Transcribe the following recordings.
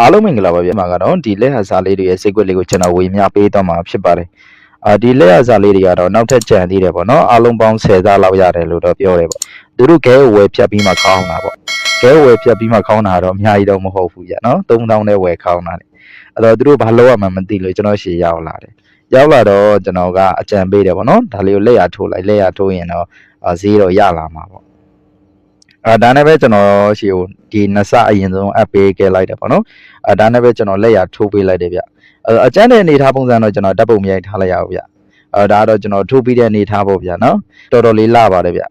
အားလုံးမင်္ဂလာပါဗျာမှာကတော့ဒီလက်ဟစားလေးတွေရဲ့စိတ်ကွက်လေးကိုကျွန်တော်ဝေမျှပေးတော့မှာဖြစ်ပါတယ်အာဒီလက်ဟစားလေးတွေကတော့နောက်ထပ်ကြံသေးတယ်ပေါ့နော်အားလုံးပေါင်း10သားလောက်ရတယ်လို့တော့ပြောတယ်ပေါ့သူတို့ခဲကိုဝယ်ဖြတ်ပြီးမှခေါင်းတာပေါ့ခဲကိုဝယ်ဖြတ်ပြီးမှခေါင်းတာတော့အများကြီးတော့မဟုတ်ဘူးဗျာနော်3000နဲ့ဝယ်ခေါင်းတာလေအဲ့တော့သူတို့ဘာလို့ရမှမသိလို့ကျွန်တော်ရှေ့ရောက်လာတယ်ရောက်လာတော့ကျွန်တော်ကအကြံပေးတယ်ပေါ့နော်ဒါလေးကိုလက်ရထိုးလိုက်လက်ရထိုးရင်တော့အာဈေးတော့ရလာမှာပေါ့ အဲဒါနဲ့ပဲကျွန်တော်ရှီကိုဒီနှစ်ဆအရင်ဆုံးအပ်ပေးခဲ့လိုက်တယ်ပေါ့နော်အဲဒါနဲ့ပဲကျွန်တော်လက်ရထိုးပေးလိုက်တယ်ဗျအဲအကျန်းတဲ့အနေထားပုံစံတော့ကျွန်တော်ဓာတ်ပုံမြိုက်ထားလိုက်ရအောင်ဗျအဲဒါကတော့ကျွန်တော်ထိုးပြီးတဲ့အနေထားပေါ့ဗျာနော်တော်တော်လေးလာပါတယ်ဗျ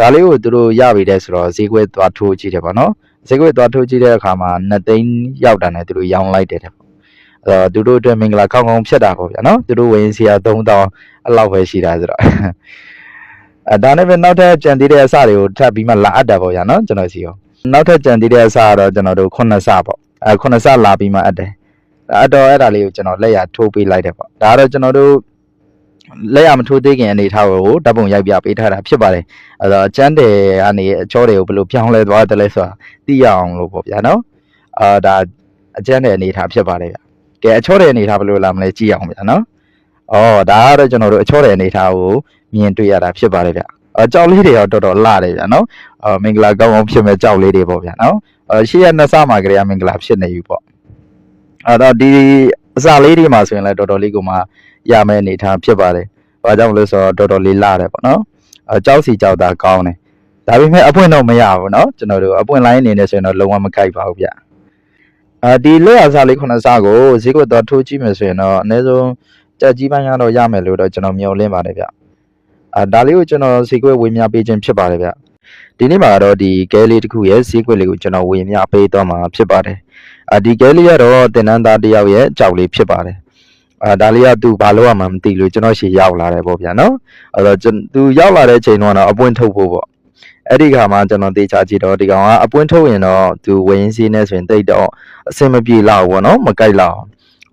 ဒါလေးကိုသူတို့ရပြီတဲ့ဆိုတော့ဈေးကွက်သွားထိုးကြည့်တယ်ပေါ့နော်ဈေးကွက်သွားထိုးကြည့်တဲ့အခါမှာ2သိန်းရောက်တာနဲ့သူတို့ရောင်းလိုက်တယ်တဲ့ပေါ့အဲတော့သူတို့အတွက်မင်္ဂလာကောင်းကောင်းဖြစ်တာပေါ့ဗျာနော်သူတို့ဝင်စီရ3000အလောက်ပဲရှိတာဆိုတော့ အဲဒါနဲ့ပဲနောက်ထပ်ကြံသေးတဲ့အစတွေကိုထပ်ပြီးမှလာအပ်တာပေါ့ဗျာနော်ကျွန်တော်စီရောနောက်ထပ်ကြံသေးတဲ့အစကတော့ကျွန်တော်တို့9ဆပေါ့အဲ9ဆလာပြီးမှအပ်တယ်အဲ့တော့အဲ့ဒါလေးကိုကျွန်တော်လက်ရထိုးပေးလိုက်တယ်ပေါ့ဒါကတော့ကျွန်တော်တို့လက်ရမထိုးသေးခင်အနေထားကိုဓာတ်ပုံရိုက်ပြပေးထားတာဖြစ်ပါတယ်အဲ့တော့ကျန်းတယ်ကနေအချောတွေကိုဘယ်လိုပြောင်းလဲသွားတယ်လဲဆိုတာသိရအောင်လို့ပေါ့ဗျာနော်အာဒါအကျန်းတဲ့အနေထားဖြစ်ပါတယ်ဗျကဲအချောတဲ့အနေထားဘယ်လိုလာမလဲကြည့်အောင်ဗျာနော်ဩဒါကတော့ကျွန်တော်တို့အချောတဲ့အနေထားကို မြင်တွေ့ရတာဖြစ်ပါတယ်ဗျ။အကြောက်လေးတွေရောတော်တော်လှတယ်ဗျာနော်။အမင်္ဂလာကောင်းအောင်ဖြစ်မဲ့ကြောက်လေးတွေပေါ့ဗျာနော်။အရှေ့ရနှစ်ဆမှာကလေးကမင်္ဂလာဖြစ်နေပြီပေါ့။အဲ့တော့ဒီအစာလေးတွေမှာဆိုရင်လည်းတော်တော်လေးကိုမှရမယ့်အနေထားဖြစ်ပါတယ်။ဘာကြောင့်လဲဆိုတော့တော်တော်လေးလှတယ်ပေါ့နော်။အကြောက်စီကြောက်တာကောင်းတယ်။ဒါပေမဲ့အပွင့်တော့မရဘူးနော်။ကျွန်တော်တို့အပွင့်လိုင်းအနေနဲ့ဆိုရင်တော့လုံးဝမကိုက်ပါဘူးဗျ။အာဒီလက်အစားလေးခုနှစ်စားကိုဈေးကွက်တော့ထိုးကြည့်မယ်ဆိုရင်တော့အနည်းဆုံးကြက်ကြီးပိုင်းကတော့ရမယ်လို့တော့ကျွန်တော်မျှော်လင့်ပါတယ်ဗျ။ အာဒါလေးကိုကျွန်တော်ဈေးကွက်ဝေမျှပေးခြင်းဖြစ်ပါတယ်ဗျဒီနေ့မှာတော့ဒီကဲလေးတစ်ခုရဲ့ဈေးကွက်လေးကိုကျွန်တော်ဝေမျှပေးတော့မှာဖြစ်ပါတယ်အာဒီကဲလေးကတော့တင်နန်းသားတစ်ယောက်ရဲ့အကြောက်လေးဖြစ်ပါတယ်အာဒါလေးကသူဘာလို့ရမှမသိလို့ကျွန်တော်ရှေ့ရောက်လာတယ်ပေါ့ဗျာနော်အဲ့တော့ကျွန်သူရောက်လာတဲ့ချိန်တော့အပွင့်ထုတ်ဖို့ပေါ့အဲ့ဒီခါမှာကျွန်တော်တေချာကြည့်တော့ဒီကောင်ကအပွင့်ထုတ်ရင်တော့သူဝင်းစည်းနဲ့ဆိုရင်တိတ်တော့အဆင်မပြေလောက်ဘူးပေါ့နော်မကြိုက်လောက်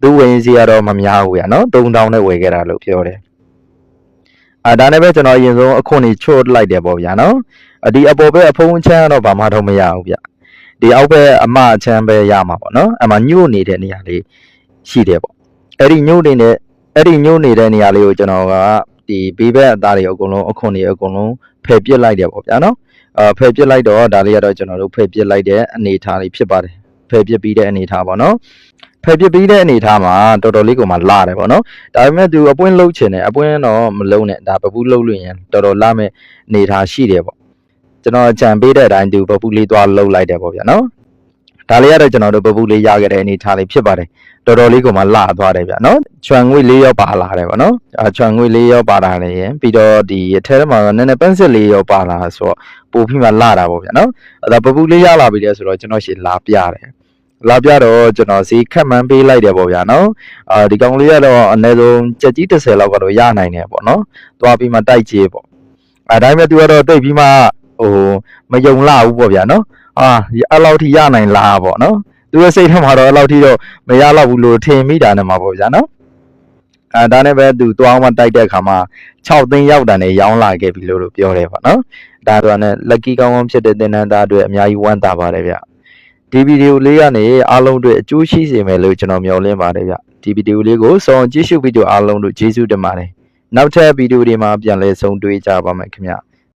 သူဝင်းစည်းကတော့မများဘူးဗျာနော်3000နဲ့ဝယ်ခဲ့တာလို့ပြောတယ် အာဒါနဲ့ပဲကျွန်တော်အရင်ဆုံးအခွန်ကြီးချွတ်လိုက်တယ်ပေါ့ဗျာနော်အဒီအပေါ်ဘက်အဖုံးချမ်းကတော့ဘာမှတော့မရဘူးဗျဒီအောက်ဘက်အမအချမ်းပဲရမှာပေါ့နော်အမှညှို့နေတဲ့နေရာလေးရှိတယ်ပေါ့အဲ့ဒီညှို့နေတဲ့အဲ့ဒီညှို့နေတဲ့နေရာလေးကိုကျွန်တော်ကဒီဘေးဘက်အသားတွေအကုန်လုံးအခွန်တွေအကုန်လုံးဖယ်ပစ်လိုက်တယ်ပေါ့ဗျာနော်အာဖယ်ပစ်လိုက်တော့ဒါလေးကတော့ကျွန်တော်တို့ဖယ်ပစ်လိုက်တဲ့အနေအထားလေးဖြစ်ပါတယ်ဖယ်ပစ်ပြီးတဲ့အနေအထားပေါ့နော် ဖယ်ပစ်ပြီးတဲ့အနေအထားမှာတော်တော်လေးကိုမှလာတယ်ပေါ့နော်ဒါပေမဲ့သူအပွင့်လှုပ်ချင်တယ်အပွင့်တော့မလုံးနဲ့ဒါပပူးလှုပ်လို့ရင်တော်တော်လာမဲ့နေထားရှိတယ်ပေါ့ကျွန်တော်ကြံပေးတဲ့အတိုင်းသူပပူးလေးသွားလှုပ်လိုက်တယ်ပေါ့ဗျာနော်ဒါလေးကတော့ကျွန်တော်တို့ပပူးလေးရခဲ့တဲ့အနေထားလေးဖြစ်ပါတယ်တော်တော်လေးကိုမှလာသွားတယ်ဗျာနော်ချွန်ငွေလေးရောပါလာတယ်ပေါ့နော်အချွန်ငွေလေးရောပါလာတယ်ရင်ပြီးတော့ဒီအထဲထဲမှာတော့နည်းနည်းပန်းစစ်လေးရောပါလာဆိုတော့ပိုပြီးမှလာတာပေါ့ဗျာနော်အဲ့ဒါပပူးလေးရလာပြီလေဆိုတော့ကျွန်တော်ရှေ့လာပြတယ် လာပြတော့ကျွန်တော်ဈေးခက်မှန်းပေးလိုက်တယ်ပေါ့ဗျာနော်အာဒီကောင်လေးကတော့အနည်းဆုံးကြက်ကြီး30လောက်ကတော့ရနိုင်တယ်ပေါ့နော်။သွားပြီးမှတိုက်ကြေးပေါ့။အဲဒါပေမဲ့သူကတော့တိတ်ပြီးမှဟိုမယုံလာဘူးပေါ့ဗျာနော်။အာအဲ့လောက်ထိရနိုင်လားပေါ့နော်။သူရဲ့စိတ်ထဲမှာတော့အဲ့လောက်ထိတော့မရတော့ဘူးလို့ထင်မိတာနဲ့မှာပေါ့ဗျာနော်။အဲဒါနဲ့ပဲသူသွားအောင်မှတိုက်တဲ့အခါမှာ6သိန်းရောက်တာနဲ့ရောင်းလာခဲ့ပြီလို့လို့ပြောတယ်ပေါ့နော်။ဒါတော့နဲ့ lucky ကောင်းကောင်းဖြစ်တဲ့တင်နန်းသားအတွက်အများကြီးဝမ်းသာပါတယ်ဗျ။ ဒီဗီဒီယိုလေးကနေအားလုံးအတွက်အကျိုးရှိစေမယ်လို့ကျွန်တော်မျှော်လင့်ပါတယ်ဗျဒီဗီဒီယိုလေးကိုစောင့်ကြည့်ရှုပြီးတော့အားလုံးတို့ကျေးဇူးတင်ပါတယ်နောက်ထပ်ဗီဒီယိုတွေမှာပြန်လည်ဆုံတွေ့ကြပါမယ်ခင်ဗျ